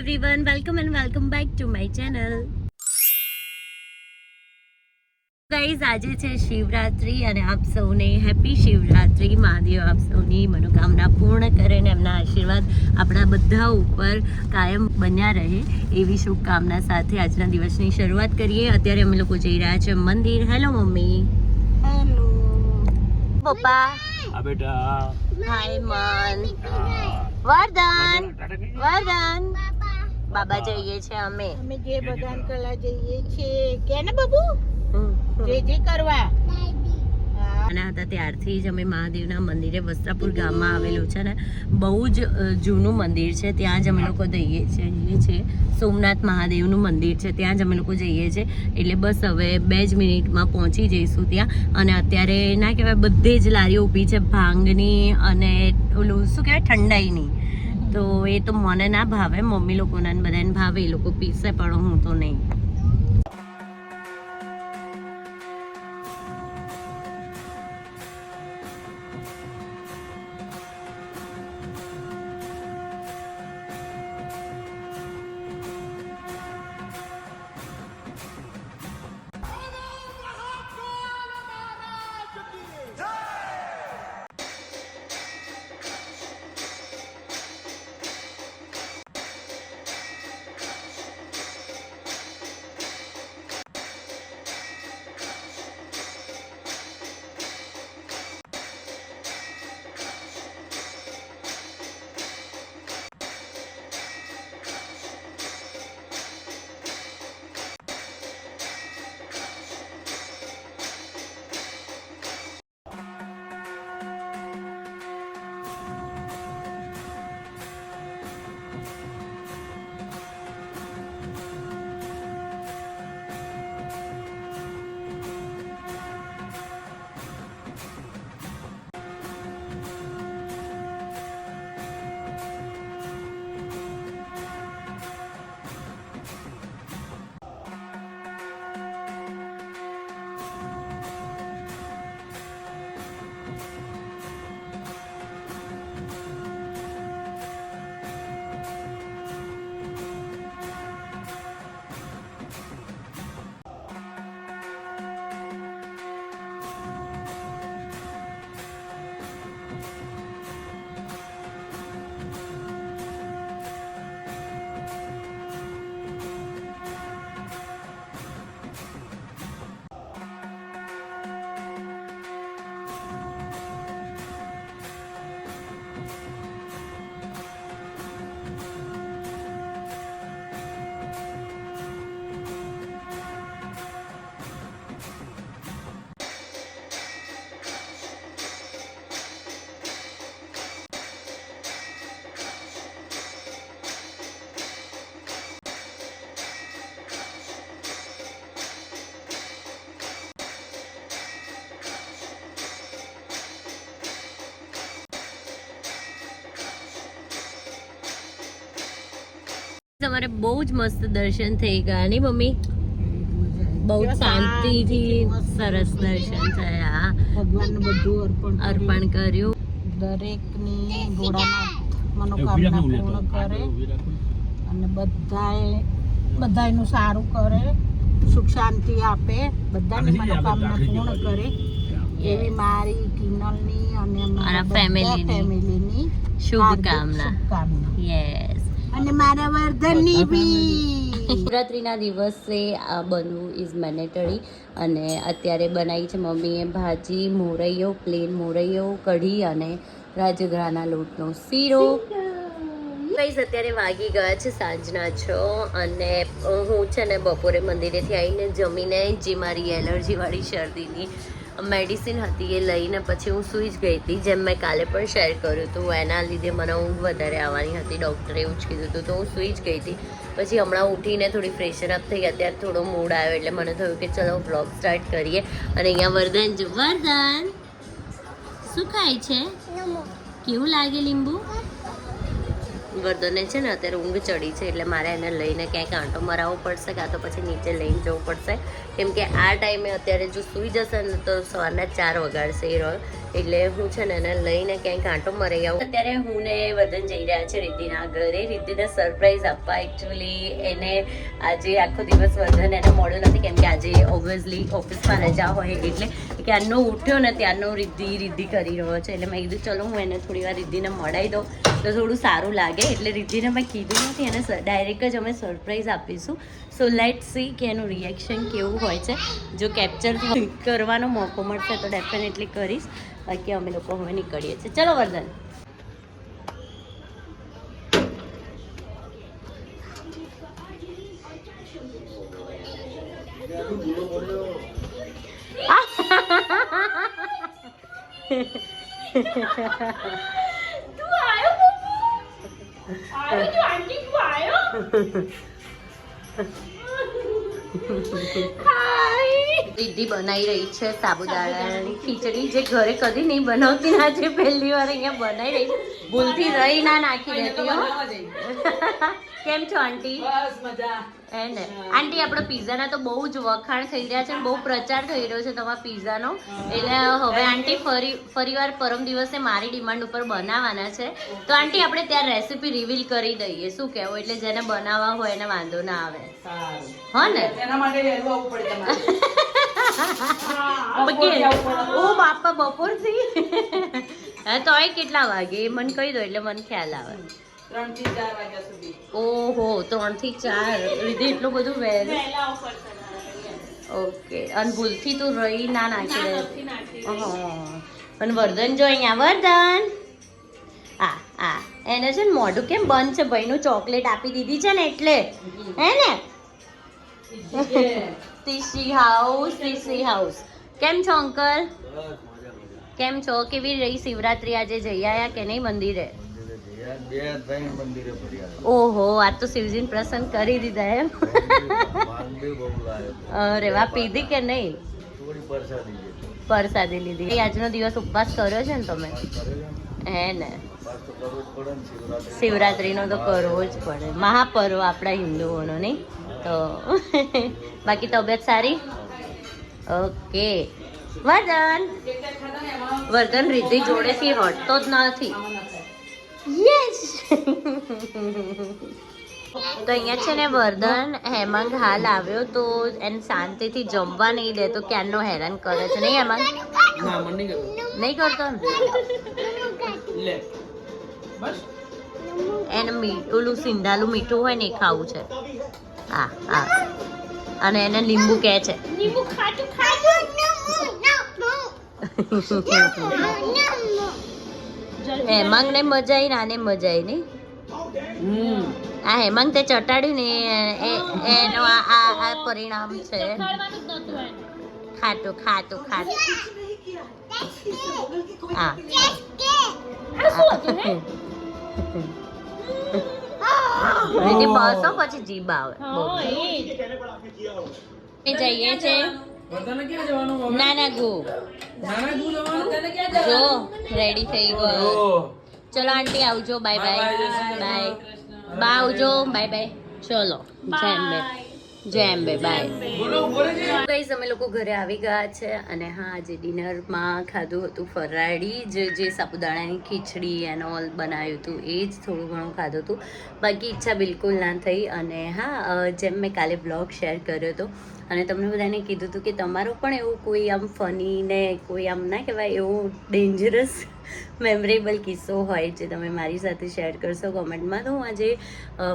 Everyone welcome and welcome back to my channel guys આજે છે શિવરાત્રી અને આપ સૌને હેપી શિવરાત્રી. મહાદેવ આપ સૌની મનોકામના પૂર્ણ કરે ને એમના આશીર્વાદ આપણા બધા ઉપર કાયમ બન્યા રહે એવી શુભકામના સાથે આજના દિવસની શરૂઆત કરીએ. અત્યારે અમે લોકો જઈ રહ્યા છે મંદિર. Hello mummy. હેલો પપ્પા. આ બેટા. હાય મન. વરદાન. વરદાન. બાબા જઈએ છે અમે. અમે જે ભગવાન કલા જઈએ છીએ. કે ને બાબુ? જે જે કરવા. હા. અને હતા ત્યારથી જ અમે મહાદેવના મંદિરે વસ્ત્રાપુર ગામમાં આવેલું છે ને બહુ જ જૂનું મંદિર છે. ત્યાં જ અમે લોકો જઈએ છીએ જઈએ છીએ. સોમનાથ મહાદેવનું મંદિર છે. ત્યાં જ અમે લોકો જઈએ છીએ એટલે બસ હવે બે જ મિનિટમાં પહોંચી જઈશું ત્યાં. અને અત્યારે ના કહેવાય બધે જ લારીઓ ઊભી છે. ભાંગની અને ઓલું શું કહેવાય ઠંડાઈની. તો એ તો મને ના ભાવે. મમ્મી લોકોને બધાને ભાવે. એ લોકો પીસે પણ હું તો નહીં. તમારે બહુ જ મસ્ત દર્શન થઈ ગયા ની મમ્મી? બહુ શાંતિથી સરસ દર્શન થયા. ભગવાનને બધું અર્પણ અર્પણ કર્યું. દરેકની ભોળાનાથ મનોકામના પૂર્ણ કરે અને બધાએ બધાયનું સારું કરે સુખ શાંતિ આપે બધાની મનોકામના પૂર્ણ કરે. એવી મારી કિનલની અને મારા ફેમિલીની. ફેમિલીની શુભકામના. શુભકામના. યસ અને મારા વર્ધનની બી શિવરાત્રિના દિવસે આ બનવું ઇઝ મેનેટરી અને અત્યારે બનાવી છે મમ્મીએ ભાજી મોરૈયો પ્લેન મોરૈયો કઢી અને રાજગરાના લોટનો શીરો. ગાઈઝ અત્યારે વાગી ગયા છે સાંજના છ અને હું છે ને બપોરે મંદિરેથી આવીને જમીને જે મારી એલર્જીવાળી શરદીની મેડિસિન હતી એ લઈને પછી હું સૂઈ જ ગઈ હતી, જેમ મેં કાલે પણ શેર કર્યું હતું. એના લીધે મને ઊંઘ વધારે આવવાની હતી, ડૉક્ટરે એવું જ કીધું હતું. તો હું સૂઈ જ ગઈ હતી. પછી હમણાં ઉઠીને થોડી ફ્રેશન અપ થઈ, અત્યારે થોડો મૂડ આવ્યો એટલે મને થયું કે ચલો બ્લોગ સ્ટાર્ટ કરીએ. અને અહીંયા વરદાન જો, વરદાન, શું ખાય છે? કેવું લાગે લીંબુ? વરદને છે ને અત્યારે ઊંઘ ચડી છે, એટલે મારે એને લઈને ક્યાંક આંટો મરાવવો પડશે, કાં તો પછી નીચે લઈને જવું પડશે. કેમ કે આ ટાઈમે અત્યારે જો સૂઈ જશે ને તો સવારના ચાર વગાડશે એ રોલ. એટલે હું છે ને એને લઈને ક્યાંક આંટો મરાઈ આવું. અત્યારે હું ને વદન જઈ રહ્યા છે રિદ્ધિના ઘરે. રિદ્ધિને સરપ્રાઈઝ આપવા એકચ્યુઅલી એને આજે આખો દિવસ વદન એને મળ્યો નથી. કેમ કે આજે ઓબ્વિયસલી ઓફિસમાં રજા હોય એટલે ક્યારનો ઉઠ્યો ને ત્યારનો રિદ્ધિ રિદ્ધિ કરી રહ્યો છે. એટલે મેં કીધું, ચલો, હું એને થોડી વાર રિદ્ધિને મળાવી દઉં. તો થોડું સારું લાગે. એટલે રિદ્ધિને મેં કીધું નથી. એને ડાયરેક્ટ જ અમે સરપ્રાઈઝ આપીશું. સો લેટ સી કે એનું રિએક્શન કેવું હોય. છે. જો કેપ્ચર કરવાનો મોકો મળશે તો ડેફિનેટલી કરીશ. બાકી અમે લોકો હવે નીકળીએ છીએ. ચલો વર્ધન. દીદી બનાવી રહી છે સાબુદાણાની ખીચડી જે ઘરે કદી નહીં બનાવતી ના આજે પહેલી વાર અહીંયા બનાવી રહી ભૂલથી રહી ના નાખી દેતી કેમ છો આંટી? હે ને આંટી આપણે પીઝાના તો બહુ જ વખાણ થઈ રહ્યા છે બહુ પ્રચાર થઈ રહ્યો છે તમારા પીઝાનો એટલે હવે આંટી ફરી ફરીવાર પરમ દિવસે મારી ડિમાન્ડ ઉપર બનાવવાના છે. તો આંટી આપણે ત્યાં રેસીપી રિવીલ કરી દઈએ. શું કહેવું? એટલે જેને બનાવવા હોય એને વાંધો ના આવે. હો ને? એના માટે આવવું પડે તમારે. ઓ બાપા બપોરથી? હા તોય કેટલા વાગે? એ મને કહી દો એટલે મને ખ્યાલ આવે. ત્રણથી ચાર વાગ્યા સુધી. ઓહો ત્રણથી ચાર. વિધિ એટલું બધું વહેલું? ઓકે. અને ભૂલથી તું રહી ના નાખી અને વર્ધન જો અહીંયા વર્ધન. આ આ. એને છે ને મોઢું કેમ બંધ છે? ભાઈનું ચોકલેટ આપી દીધી છે ને એટલે. હે ને? તીસી હાઉસ તીસી હાઉસ. કેમ છો અંકલ? કેમ છો? કેવી રહી શિવરાત્રી? આજે જઈ આયા કે નહીં મંદિરે બે ત્રણ મંદિરે ફર્યા ઓહો આજ તો શિવજી પ્રસન્ન કરી દીધા એમ. અરે વાહ પીધી કે નહીં? પરસાદી લીધી. એ આજનો દિવસ ઉપવાસ કર્યો છે ને તમે? હે ને. પાસ તો કરવું જ પડે ને શિવરાત્રી શિવરાત્રીનો તો કરવો જ પડે. મહાપર્વ આપણા હિન્દુઓનો નહીં? તો બાકી તબિયત સારી? ઓકે. વર્ધન વર્ધન રીતિ જોડેથી હટતો જ નથી. યસ તો અહીંયા છે ને વર્ધન હેમાંગ હાલ આવ્યો તો એને શાંતિથી જમવા નહીં દે તો ક્યારનો હેરાન કરે છે? નહીં હેમાંગ? નહીં નહીં કરતો? ને એને મીઠું ઓલું સિંધાલું મીઠું હોય ને એ ખાવું છે. હા હા. અને એને લીંબુ કહે છે. હેમાંગ ને મજા આવી ને આને મજા આવી નહીં આ હેમાંગ તે ચટાડ્યું ને એ- એનો આ આ આ પરિણામ છે. ખાટું ખાટું ખાટું. હા. રીતિ બસો પછી જીભ આવે. બહુ. એ જઈએ છે. બધાને ક્યાં જવાનું નાના ગુ. નાના ગુ જવાનું? બધાને ક્યાં જો રેડી થઈ ગયો? ચલો આંટી આવજો. બાય બાય બાય બા આવજો. બાય બાય ચલો જય અંબે. જય અંબે. બાય ગાઈઝ અમે લોકો ઘરે આવી ગયા છે અને હા આજે ડિનરમાં ખાધું હતું ફરાળી. જે જે સાબુદાણાની ખીચડી એનો ઓલ બનાવ્યું હતું એ જ થોડું ઘણું ખાધું હતું. બાકી ઈચ્છા બિલકુલ ના થઈ અને હા જેમ મેં કાલે બ્લોગ શેર કર્યો હતો અને તમને બધાને કીધું હતું કે તમારું પણ એવું કોઈ આમ ફની ને કોઈ આમ ના કહેવાય, એવું ડેન્જરસ મેમરેબલ કિસ્સો હોય જે તમે મારી સાથે શેર કરશો કોમેન્ટમાં. તો હું આજે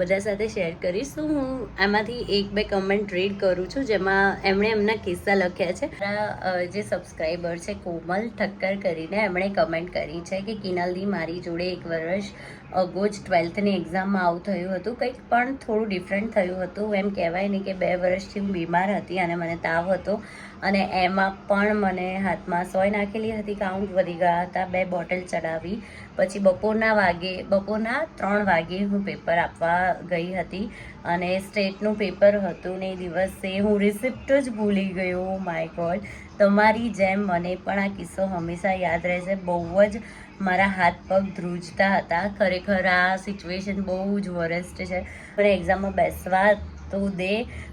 બધા સાથે શેર કરીશ. તો હું આમાંથી એક બે કમેન્ટ રીડ કરું છું, જેમાં એમણે એમના કિસ્સા લખ્યા છે. મારા જે સબસ્ક્રાઈબર છે કોમલ ઠક્કર કરીને એમણે કમેન્ટ કરી છે કે કિનાલદી મારી જોડે એક વર્ષ અગો જ ટ્વેલ્થની એક્ઝામમાં આવું થયું હતું. કંઈક પણ થોડું ડિફરન્ટ થયું હતું. એમ કહેવાય નહીં કે બે વર્ષથી હું બીમાર હતી અને મને તાવ હતો. અને એમાં પણ મને હાથમાં સોય નાખેલી હતી કાઉન્ટ વધી ગયા હતા. બે બોટલ ચડાવી. પછી બપોરના વાગે, બપોરના ત્રણ વાગે હું પેપર આપવા ગઈ હતી અને સ્ટેટનું પેપર હતું ને એ દિવસે હું રિસિપ્ટ જ ભૂલી ગયો. માય ગોડ તમારી જેમ મને પણ આ કિસ્સો હંમેશા યાદ રહેશે. બહુ જ મારા હાથ પગ ધ્રુજતા હતા. ખરેખર આ સિચ્યુએશન બહુ જ વરેસ્ટ છે. મને એક્ઝામમાં બેસવા તો દે,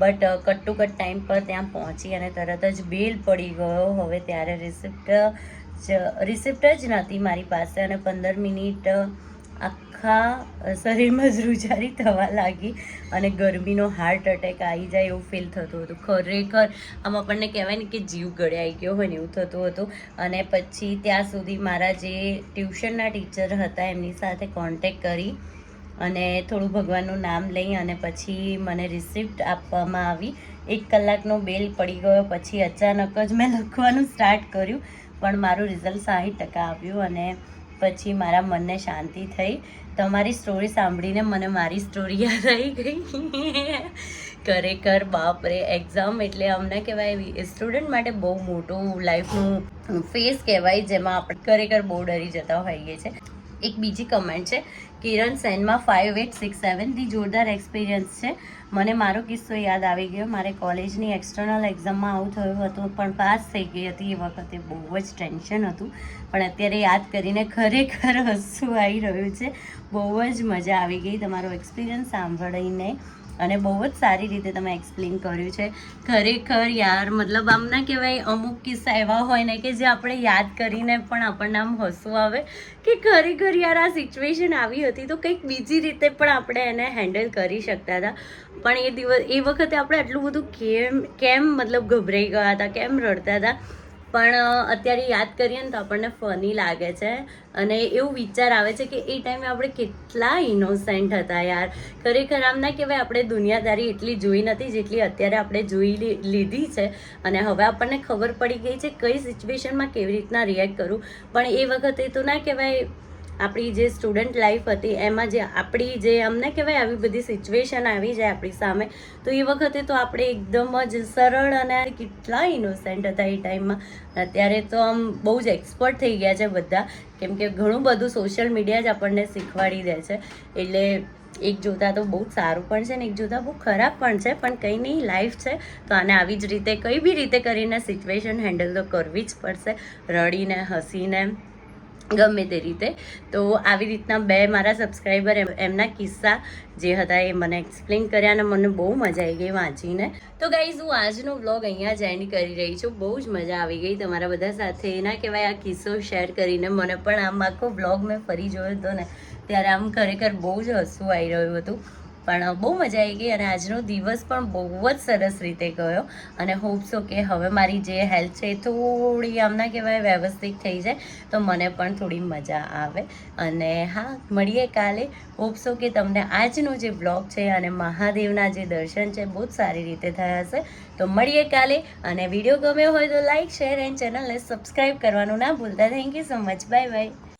but cut to cut time પર ત્યાં પહોંચી અને તરત જ બેલ પડી ગયો. હવે ત્યારે રિસિપ્ટ, જ રિસિપ્ટ જ નહોતી મારી પાસે અને પંદર મિનિટ આખા શરીરમાં જ રૂજારી થવા લાગી અને ગરમીનો હાર્ટ એટેક આવી જાય એવું ફીલ થતું હતું. ખરેખર, આમ આપણને કહેવાય ને કે જીવ ગળે આવી ગયો હોય ને એવું થતું હતું. અને પછી ત્યાં સુધી મારા જે ટ્યુશનના ટીચર હતા એમની સાથે કોન્ટેક કરી. અને થોડું ભગવાનનું નામ લઈ અને પછી મને રિસિપ્ટ આપવામાં આવી. એક કલાકનો બેલ પડી ગયો, પછી અચાનક જ મેં લખવાનું સ્ટાર્ટ કર્યું, પણ મારું રિઝલ્ટ સાઠ ટકા આવ્યું અને પછી મારા મનને શાંતિ થઈ. તમારી સ્ટોરી સાંભળીને મને મારી સ્ટોરી યાદ આવી ગઈ. ખરેખર બાપરે એક્ઝામ એટલે અમને કહેવાય સ્ટુડન્ટ માટે બહુ મોટું લાઈફનું ફેસ કહેવાય, જેમાં આપણે ખરેખર બહુ ડરી જતા હોઈએ છીએ. એક બીજી કમેન્ટ છે કિરણ સેનમાં ફાઇવ એટ સિક્સ સેવનથી જોરદાર એક્સપિરિયન્સ છે. મને મારો કિસ્સો યાદ આવી ગયો. મારે કોલેજની એક્સટર્નલ એક્ઝામમાં આવું થયું હતું, પણ પાસ થઈ ગઈ હતી. એ વખતે બહુ જ ટેન્શન હતું. પણ અત્યારે યાદ કરીને ખરેખર હસવું આવી રહ્યું છે. બહુ જ મજા આવી ગઈ તમારો એક્સપિરિયન્સ સાંભળીને. અને બહુ જ સારી રીતે તમે એક્સપ્લેન કર્યું છે. ખરેખર યાર, મતલબ આમ ના કહેવાય, અમુક કિસ્સા એવા હોય ને કે જે આપણે યાદ કરીને પણ આપણને આમ હસવું આવે કે ખરેખર યાર આ સિચ્યુએશન આવી હતી તો કંઈક બીજી રીતે પણ આપણે એને હેન્ડલ કરી શકતા હતા. પણ એ દિવસ, એ વખતે આપણે આટલું બધું કેમ કેમ મતલબ ગભરાઈ ગયા હતા, કેમ રડતા હતા? પણ અત્યારે યાદ કરીએ ને તો આપણને ફની લાગે છે. અને એવું વિચાર આવે છે કે એ ટાઈમે આપણે કેટલા ઇનોસેન્ટ હતા યાર. ખરેખર આમ ના કહેવાય, આપણે દુનિયાદારી એટલી જોઈ નથી જેટલી અત્યારે આપણે જોઈ લીધી છે. અને હવે આપણને ખબર પડી ગઈ છે કઈ સિચ્યુએશનમાં કેવી રીતના રિએક્ટ કરવું પણ એ વખતે તો ના કહેવાય આપણી જે સ્ટુડન્ટ લાઈફ હતી, એમાં જે આપણી જે અમને કહેવાય આવી બધી સિચ્યુએશન આવી જાય આપણી સામે, તો એ વખતે તો આપણે એકદમ જ સરળ અને કેટલા ઇનોસેન્ટ હતા એ ટાઈમમાં અત્યારે તો આમ બહુ જ એક્સપર્ટ થઈ ગયા છે બધા, કેમ કે ઘણું બધું સોશિયલ મીડિયા જ આપણને શીખવાડી દે છે. એટલે એક જોતા તો બહુ સારું પણ છે ને, એક જોતા બહુ ખરાબ પણ છે, પણ કંઈ નહીં લાઈફ છે. તો આને આવી જ રીતે, કઈ બી રીતે કરીને સિચ્યુએશન હેન્ડલ તો કરવી જ પડશે. રડીને, હસીને ગમે તે રીતે. તો આવી રીતના બે મારા સબસ્ક્રાઈબર એમના કિસ્સા જે હતા એ મને એક્સપ્લેન કર્યા અને મને બહુ મજા આવી ગઈ વાંચીને. તો ગાઈઝ હું આજનો વ્લોગ અહીંયા જ એન્ડ કરી રહી છું. બહુ જ મજા આવી ગઈ તમારા બધા સાથે. એના કહેવાય, આ કિસ્સો શેર કરીને મને પણ આમ આખો વ્લોગ મેં ફરી જોયો હતો ને, ત્યારે આમ ખરેખર બહુ જ હસવું આવી રહ્યું હતું. પણ બહુ મજા આવી ગઈ અને આજનો દિવસ પણ બહુ જ સરસ રીતે ગયો. અને હોપ્સો કે હવે મારી જે હેલ્થ છે એ થોડી આમના કહેવાય વ્યવસ્થિત થઈ જાય, તો મને પણ થોડી મજા આવે. અને હા, મળીએ કાલે. હોપ્સો કે તમને આજનો જે બ્લોગ છે અને મહાદેવના જે દર્શન છે બહુ જ સારી રીતે થયા હશે. તો મળીએ કાલે. અને વીડિયો ગમ્યો હોય તો લાઈક શેર એન્ડ ચેનલને સબસ્ક્રાઈબ કરવાનું ના ભૂલતા. Thank you so much bye bye